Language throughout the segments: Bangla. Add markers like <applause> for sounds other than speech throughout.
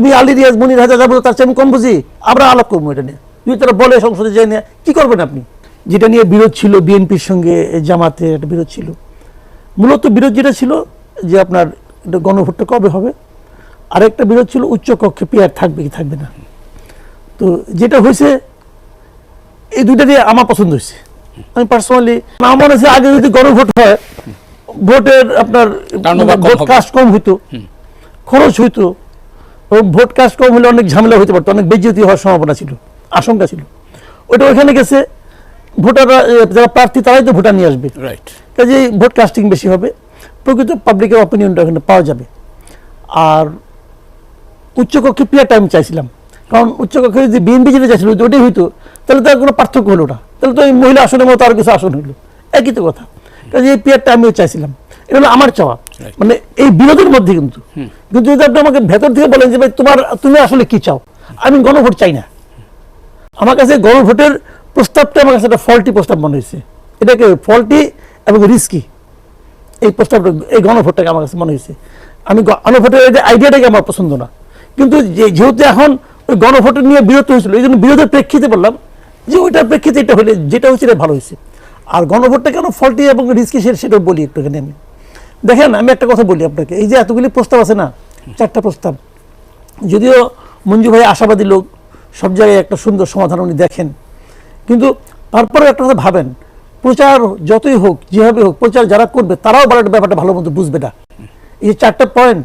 তুমি আলী রিয়াজ মনির হাজার যাব তার চেয়ে আমি কম বুঝি। আমরা আলাপ করব এটা নিয়ে। যদি তারা বলে সংসদে যাই নিয়ে কি করবেন আপনি? যেটা নিয়ে বিরোধ ছিল বিএনপির সঙ্গে জামাতে একটা বিরোধ ছিল। মূলত বিরোধ যেটা ছিল যে আপনার এটা গণভোটটা কবে হবে? আরেকটা বিরোধ ছিল উচ্চ কক্ষে পেয়ার থাকবে কি থাকবে না। তো যেটা হয়েছে এই দুইটা দিয়ে আমার পছন্দ হয়েছে। আমি পার্সোনালি আমার মনে হচ্ছে আগে যদি গণভোট হয় ভোটের আপনার Turnover কম ভোট হবে। কাস্ট কম হইতো খরচ হইতো ভোট কাস্ট কম হলে অনেক ঝামেলা হইতে পারতো অনেক বেজ্জতি হওয়ার সম্ভাবনা ছিল আশঙ্কা ছিল। ওইটা ওইখানে গেছে ভোটাররা যারা প্রার্থী তারাই তো ভোটার নিয়ে আসবে। রাইট কাজেই ভোট কাস্টিং বেশি হবে প্রকৃত পাবলিকের অপিনিয়নটা ওখানে পাওয়া যাবে। আর উচ্চকক্ষে প্লেয়ার টাইম চাইছিলাম কারণ উচ্চকক্ষে যদি বিএনপি যেটা চাইছিল ওটাই হইতো তাহলে তার কোনো পার্থক্য হলো না। তাহলে তো এই মহিলা আসনের মতো আর কিছু আসন হলো। একই তো কথা। কাজে এই প্লেয়ারটা আমিও চাইছিলাম। এটা হলো আমার চাওয়া. মানে এই বিরোধের মধ্যে কিন্তু। কিন্তু যদি আপনি আমাকে ভেতর থেকে বলেন যে ভাই তোমার তুমি আসলে কি চাও? আমি গণভোট চাই না। আমার কাছে গণভোটের প্রস্তাবটা আমার কাছে একটা ফল্টি প্রস্তাব মনে হয়েছে। এটাকে ফল্টি এবং রিস্কি এই প্রস্তাবটা এই গণভোটটাকে আমার কাছে মনে হয়েছে। আমি গণভোটের এই যে আইডিয়াটাকে আমার পছন্দ না। কিন্তু যে- যেহেতু এখন ওই গণভোট নিয়ে বিরত হয়েছিল এই জন্য বিরোধের প্রেক্ষিতে বললাম যে ওইটার প্রেক্ষিতে এটা হলে যেটা হয়েছে এটা ভালো হয়েছে। আর গণভোটটা কেন ফল্টি এবং রিস্কি সেটা বলি একটুখানি আমি। দেখেন, আমি একটা কথা বলি আপনাকে। এই যে এতগুলি প্রস্তাব আছে না, চারটা প্রস্তাব। যদিও মঞ্জু ভাই আশাবাদী লোক, সব জায়গায় একটা সুন্দর সমাধান উনি দেখেন। কিন্তু তারপরে একটা কথা ভাবেন, প্রচার যতই হোক, যেভাবে হোক, প্রচার যারা করবে, তারাও বলে ব্যাপারটা ভালো মতো বুঝবে না। এই যে চারটা পয়েন্ট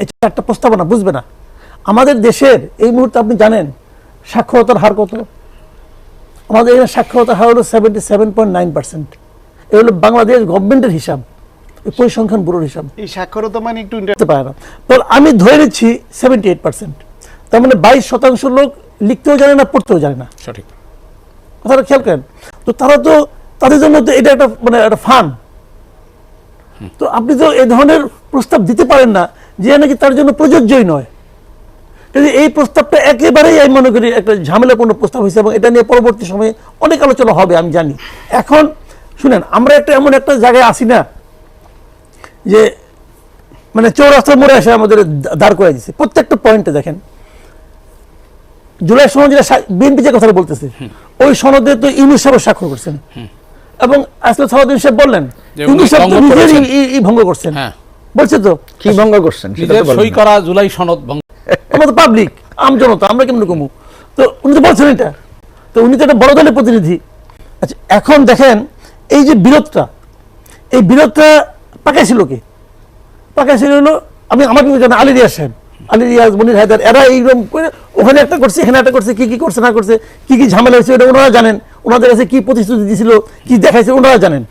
এই চারটা প্রস্তাবনা বুঝবে না। আমাদের দেশের, এই মুহূর্তে আপনি জানেন, সাক্ষরতার হার কত? আমাদের এখানে সাক্ষরতার হার হলো seventy seven point nine percent এ হলো বাংলাদেশ গভর্নমেন্টের হিসাব। পরিসংখ্যান ব্যুরোর হিসাব। এই সাক্ষরতা মানে একটু পারে না। তো আমি ধরে নিচ্ছি সেভেন্টি এইট পার্সেন্ট তার মানে বাইশ শতাংশ লোক লিখতেও জানে না পড়তেও জানে না। সঠিক। কথাটা খেয়াল করেন। তো তারা তো তাদের জন্য তো এটা একটা মানে একটা ফান। তো আপনি তো এই ধরনের প্রস্তাব দিতে পারেন না যে নাকি তার জন্য প্রযোজ্যই নয়। কাজে এই প্রস্তাবটা একেবারেই আমি মনে করি একটা ঝামেলাপূর্ণ প্রস্তাব হয়েছে এবং এটা নিয়ে পরবর্তী সময়ে অনেক আলোচনা হবে আমি জানি। এখন শুনেন আমরা একটা এমন একটা জায়গায় আসি না যে মানে চৌরাস্তার মোড়ে এসে আমাদের দাঁড় করে দিচ্ছে প্রত্যেকটা পয়েন্টে দেখেন জুলাই সনদ যেটা বিএনপি যে কথাটা বলতেছে ওই সনদে তো ইউনুস সাহেব স্বাক্ষর করছেন। এবং আসলে সালাউদ্দিন সাহেব বললেন ইউনুস সাহেব তো ভঙ্গ ই- ই ভঙ্গ করছেন। হ্যাঁ। বলছে তো? কি ভঙ্গ করছেন? সই করা জুলাই সনদ ভঙ্গ আমরা তো পাবলিক আম জনতা আমরা কেমন কমু? তো উনি তো বলছেন এটা। তো উনি তো একটা বড় দলের প্রতিনিধি। আচ্ছা এখন দেখেন এই যে বিরোধটা এই বিরোধটা পাকাইছিল কে? পাকাইছিল হলো আমি আমাকে জানা আলী রিয়াজ সাহেব আলী রিয়াজ মনির হায়দার এরা এইরকম করে ওখানে একটা করছে এখানে একটা করছে কি কি করছে না করছে কি কি ঝামেলা হয়েছে এটা ওনারা জানেন। ওনাদের কাছে কি প্রতিশ্রুতি দিয়েছিল কি দেখাইছে ওনারা জানেন।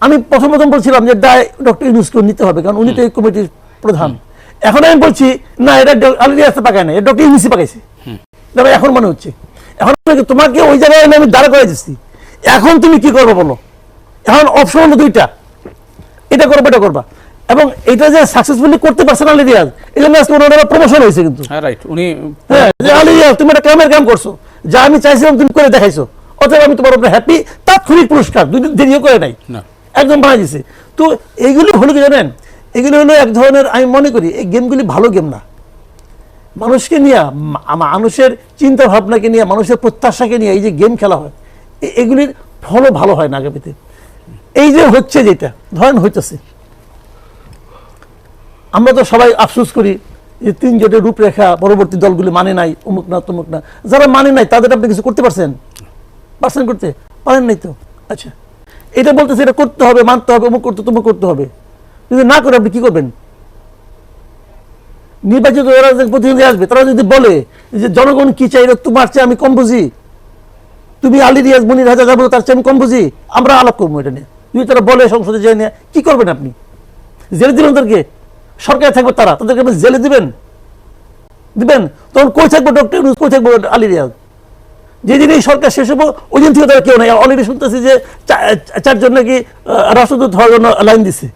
আমি প্রথম প্রথম বলছিলাম যে দায় ডক্টর ইউনুসকে নিতে হবে কারণ উনি তো এই কমিটির প্রধান। এখন আমি বলছি না এটা আলী রিয়াজটা পাকায় না এটা ডক্টর ইউনুসই পাকাইছে। দাদা এখন মনে হচ্ছে। এখন তোমাকে- তোমাকে ওই জায়গায় আমি দাঁড়া করে দিচ্ছি এখন তুমি কি করবে বলো? এখন অপশন হলো দুইটা। এটা করবে এটা করবা। এবং এটা যে সাকসেসফুলি করতে পারছে না আলী রিয়াজ এই জন্য আজকে ওনার প্রমোশন হয়েছে কিন্তু। হ্যাঁ রাইট উনি হ্যাঁ আলী রিয়াজ তুমি একটা কামের কাম করছ যা আমি চাইছিলাম তুমি করে দেখাইছো অতএব আমি তোমার উপরে হ্যাপি তাৎক্ষণিক পুরস্কার দুই দিন দেরিও করে নাই। একদম বানাই দিছে। তো এইগুলি হলো কি জানেন? এগুলি হলো এক ধরনের আমি মনে করি এই গেমগুলি ভালো গেম না। মানুষকে নিয়ে মানুষের চিন্তা ভাবনাকে নিয়ে মানুষের প্রত্যাশাকে নিয়ে এই যে গেম খেলা হয় এগুলির ফলও ভালো হয় না আগামীতে। এই যে হচ্ছে যেটা, ধরেন হইতেছে। আমরা তো সবাই আফসোস করি যে তিন জোটের রূপরেখা পরবর্তী দলগুলি মানে নাই, অমুক না, তমুক না। যারা মানে নাই, তাদের আপনি কিছু করতে পারছেন? পারছেন করতে? পারেন নাই তো? আচ্ছা। এটা বলতেছে, এটা করতে হবে, মানতে হবে, অমুক করতে, তমুক করতে হবে। যদি না করে আপনি কি করবেন? নির্বাচিত প্রতিনিধি আসবে, তারা যদি বলে যে, জনগণ কি চাই তোমার চেয়ে আমি কম বুঝি? তুমি আলী মনির হাজার যাব, তার চেয়ে আমি কম বুঝি? আমরা আলাপ করব এটা নিয়ে। যদি তারা বলে সংসদে যাই নিয়ে কি করবেন আপনি? জেলে দিবেন তাদেরকে? সরকারে থাকবে তারা তাদেরকে আপনি জেলে দিবেন। দিবেন? তখন কই থাকব ডক্টর ইউনূস, কই থাকব আলী রিয়াজ? যেদিন এই সরকার শেষ হব ওই দিন থেকে তারা কেউ নাই। অলরেডি শুনতেছি যে চারজন নাকি রাষ্ট্রদূত হওয়ার জন্য লাইন দিছে।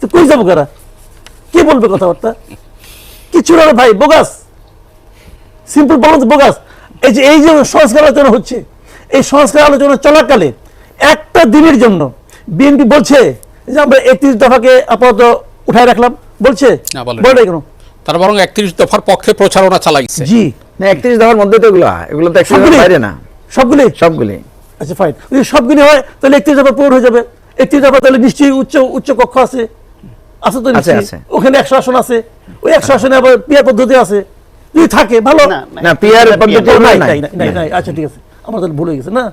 তো কই যাব কারা? কে বলবে কথাবার্তা? কিছু না ভাই বোগাস। সিম্পল বলো তো বোগাস। এই যে এই যে সংস্কার আলোচনা হচ্ছে এই সংস্কার আলোচনা চলাকালে একটা দিনের জন্য বিএনপি বলছে যে আমরা একত্রিশ দফাকে আপাতত উঠায় রাখলাম। বলছে? না, বলে কেন? তারা বরং একত্রিশ দফার পক্ষে প্রচারণা চালাইছে। জি। না একত্রিশ দফার মধ্যে তো এগুলো এগুলো তো একশো বাইরে না। সবগুলি? সবগুলি। আচ্ছা ফাইন যদি সবগুলি হয় তাহলে একত্রিশ দফা পূরণ হয়ে যাবে। একত্রিশ দফা তাহলে নিশ্চয়ই উচ্চ উচ্চ কক্ষ আছে। আছে তো আছে। ওখানে একশো আসন আছে। ওই একশো আসনে আবার পিয়ার পদ্ধতি আছে। যদি থাকে ভালো। না, না পিয়ার পদ্ধতি নাই, নাই। আচ্ছা ঠিক আছে। আমার তাহলে ভুল হয়ে গেছে না?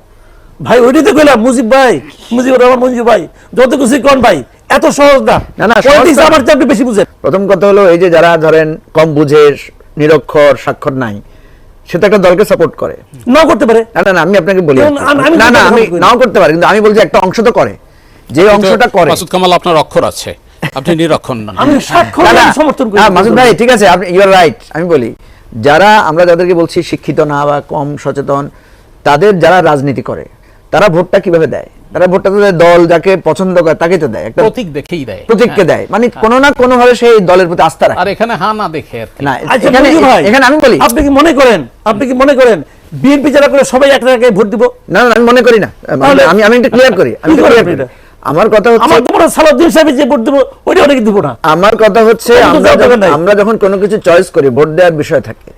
ভাই ওইটাই তো কইলাম মুজিব ভাই মুজিবুর রহমান মঞ্জু ভাই যত কিছু কোন ভাই এত সহজ না। না, না, সহজ না। আমার চেয়ে আপনি বেশি বুঝেন। প্রথম কথা হলো এই যে যারা ধরেন কম বুঝে নিরক্ষর স্বাক্ষর নাই সে তো একটা দলকে সাপোর্ট করে। নাও করতে পারে। না না না আমি আপনাকে বলি না না আমি নাও করতে পারি কিন্তু আমি বলছি একটা অংশ তো করে। যে অংশটা করে। মাসুদ কামাল আপনার অক্ষর আছে। আপনি নিরক্ষর নন। আমি স্বাক্ষর না, না, আমি সমর্থন করি। না, মাসুদ ভাই ঠিক আছে আপনি ইউ আর রাইট আমি বলি যারা আমরা যাদেরকে বলছি শিক্ষিত না বা কম সচেতন তাদের যারা রাজনীতি করে তারা ভোটটা কীভাবে দেয়? তারা ভোটটা তো দেয় দল যাকে পছন্দ করে তাকে তো দেয়। একটা প্রতীক দেখেই দেয়। প্রতীককে হ্যাঁ। দেয়। মানে কোনো না কোনো ভাবে সেই দলের প্রতি আস্থা রাখে। আর এখানে হা না দেখে আর কি। না আচ্ছা এখানে এখানে আমি বলি। আপনি কি মনে করেন? আপনি কি মনে করেন? বিএনপি যারা করে সবাই এক জায়গায় ভোট দিব? না না আমি মনে করি না। আমি আমি একটু ক্লিয়ার করি। আমি কি করেন clear আপনি করি। আমার কথা হচ্ছে আমার তো হয় সালাউদ্দিন সাহেব যে ভোট দিব ওইটা অনেকে দিব না। আমার কথা হচ্ছে আমরা। আমরা যখন কোনো কিছু চয়েস করি ভোট দেওয়ার বিষয় থাকে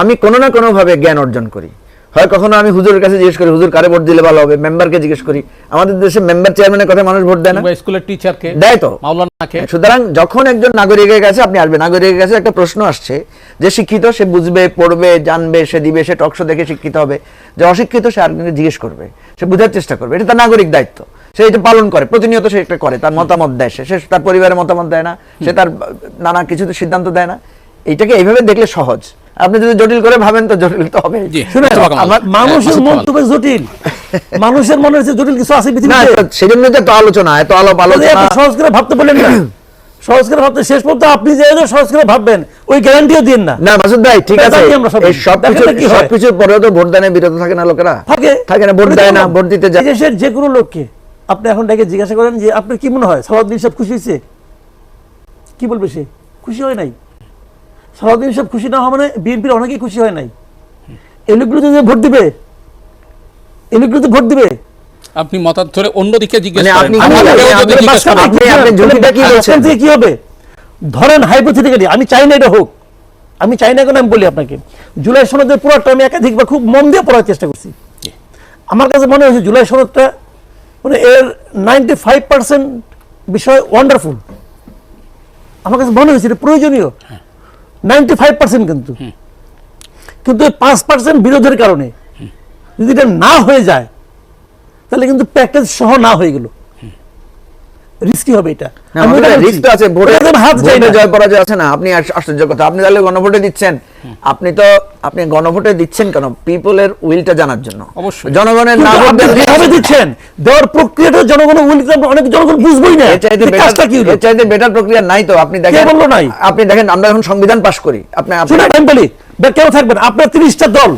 আমি কোনো না কোনো ভাবে জ্ঞান অর্জন করি। হয় কখনো আমি হুজুরের কাছে জিজ্ঞেস করি হুজুর কারে ভোট দিলে ভালো হবে? মেম্বারকে জিজ্ঞেস করি। আমাদের দেশে মেম্বার চেয়ারম্যানের কথা মানুষ ভোট দেয় না। স্কুলের টিচারকে। দেয় তো। মাওলানাকে সুতরাং যখন একজন নাগরিকের কাছে আপনি আসবেন নাগরিকের কাছে একটা প্রশ্ন আসছে যে শিক্ষিত সে বুঝবে পড়বে জানবে সে দিবে সে টকশো দেখে শিক্ষিত হবে। যে অশিক্ষিত সে আরেকজনকে জিজ্ঞেস করবে। সে বোঝার চেষ্টা করবে। এটা তার নাগরিক দায়িত্ব। সে এটা পালন করে। প্রতিনিয়ত সে এটা করে। তার মতামত দেয় সে। সে তার পরিবারের মতামত দেয় না। সে তার নানা কিছুতে সিদ্ধান্ত দেয় না। এইটাকে এইভাবে দেখলে সহজ। আপনি যদি জটিল করে ভাবেন তো জটিল তো হবে। আমার মানুষের হ্যাঁ, মন তো বেশ জটিল। <laughs> মানুষের মনে হচ্ছে জটিল কিছু আছে না পৃথিবীতে? সেই জন্য তো আলোচনা এত আলাপ তাহলে আলোচনা। সহজ করে ভাবতে বললেন না। <clears throat> সহজ করে ভাবতে শেষ পর্যন্ত আপনি যে এত সহজ করে ভাববেন। ওই গ্যারান্টিও দিন না। না মাসুদ ভাই ঠিক আছে। জানি আমরা সবাই। এই সব কিছু দেখেন না কি হয়। সব কিছুর পরেও তো ভোট দানে বিরত থাকে না লোকেরা? থাকে। থাকে না ভোট দেয় না ভোট দিতে যায়। দেশের যে কোনো লোককে আপনি এখন জিজ্ঞাসা করেন যে আপনার কি মনে হয়? সালাউদ্দিন সাহেব খুশি হয়েছে? কি বলবে সে? খুশি হয় নাই? সালাউদ্দিন সাহেব খুশি না হওয়া মানে বিএনপির অনেকেই খুশি হয় নাই। এই লোকগুলোতে যে ভোট দিবে এই লোকগুলোতে ভোট দিবে। আপনি মতান্তরে অন্যদিকে জিজ্ঞেস মানে আপনি কি হবে? ধরেন হাইপোথেটিক্যালি আমি চাই না এটা হোক। আমি চাই না কেন আমি বলি আপনাকে। জুলাই সনদের পুরোটা আমি একাধিকবার খুব মন দিয়ে পড়ার চেষ্টা করছি। আমার কাছে মনে হয়েছে জুলাই সনদটা মানে এর নাইনটি ফাইভ পার্সেন্ট বিষয় ওয়ান্ডারফুল আমার কাছে মনে হয়েছে এটা প্রয়োজনীয়। নাইনটি ফাইভ পার্সেন্ট কিন্তু। কিন্তু পাঁচ পার্সেন্ট বিরোধের কারণে যদি এটা না হয়ে যায় তাহলে কিন্তু প্যাকেজ সহ না হয়ে গেল। রিস্কি হবে এটা। না, আমি ওটা আমাদের বলছি। risk তো আছে ভোটে হাত চাই না। জয় পরাজয় আছে না আপনি আশ্চর্য কথা আপনি তাহলে গণভোটে দিচ্ছেন। আপনি তো আপনি গণভোটে দিচ্ছেন কেন? পিপলের উইলটা জানার জন্য। অবশ্যই। জনগণের না ভোট আপনি দিচ্ছেন? দেওয়ার প্রক্রিয়াটা জনগণের উইল অনেক জনগণ বুঝবই না। চাইতে কাজটা কি হলো? চাইতে বেটার প্রক্রিয়া নাই তো। আপনি দেখেন বলল নাই? আপনি দেখেন আমরা যখন সংবিধান পাশ করি। আপনি আমি বলি কেন থাকবেন? আপনার তিরিশটা দল।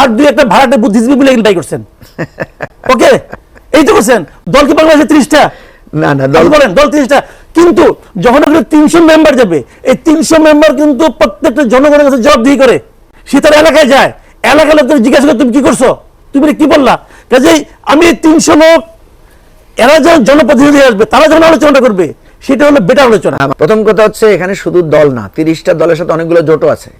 আর দুই একটা ভাড়াটে বুদ্ধিজীবী এগুলো করছেন। <laughs> ওকে? এই তো করছেন। দল কি বাংলাদেশে তিরিশটা? না না দল বলেন দল তিরিশটা কিন্তু যখন ওখানে তিনশো মেম্বার যাবে এই তিনশো মেম্বার কিন্তু প্রত্যেকটা জনগণের কাছে জবাবদিহি করে। সে তার এলাকায় যায়। এলাকার লোকদের জিজ্ঞাসা করে তুমি কি করছ? তুমি কি বললা? কাজেই আমি তিনশো লোক এরা যখন জনপ্রতিনিধি আসবে তারা যখন আলোচনা করবে সেটা হলো বেটার আলোচনা। প্রথম কথা হচ্ছে এখানে শুধু দল না তিরিশটা দলের সাথে অনেকগুলো জোটও আছে।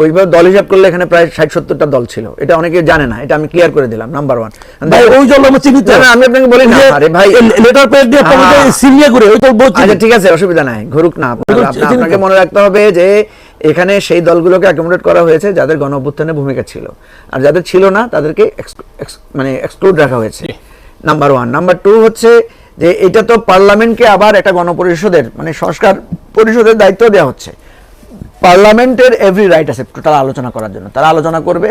ওইভাবে দল হিসাব করলে এখানে প্রায় ষাট সত্তরটা দল ছিল। এটা অনেকে জানে না এটা আমি ক্লিয়ার করে দিলাম নাম্বার ওয়ান ভাই ওই জল আমার চিহ্নিত। না, আমি আপনাকে বলি না, আরে ভাই। লেটার প্যাড দিয়ে হ্যাঁ। সিনিয়া করে ওই বলছি আচ্ছা ঠিক আছে অসুবিধা নাই ঘুরুক না আপনাকে মনে রাখতে হবে যে এখানে সেই দলগুলোকে অ্যাকোমোডেট করা হয়েছে যাদের গণ অভ্যুত্থানে ভূমিকা ছিল। আর যাদের ছিল না তাদেরকে মানে এক্সক্লুড রাখা হয়েছে। নাম্বার ওয়ান নাম্বার টু হচ্ছে যে এটা তো পার্লামেন্টকে আবার একটা গণপরিষদের মানে সংস্কার পরিষদের দায়িত্ব দেওয়া হচ্ছে। পার্লামেন্টের এভরি রাইট আছে টোটাল আলোচনা করার জন্য। তারা আলোচনা করবে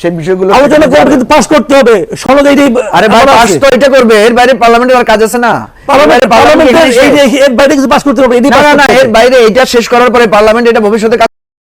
সেই বিষয়গুলো আলোচনা করে কিন্তু পাস করতে হবে। সনদ এই আরে ভাই পাস তো এটা করবে এর বাইরে পার্লামেন্টের আর কাজ আছে না। পার্লামেন্টের পার্লামেন্টের এই যে এর বাইরে কিছু পাস করতে হবে না না এর বাইরে এটা শেষ করার পরে পার্লামেন্ট এটা ভবিষ্যতে কাজ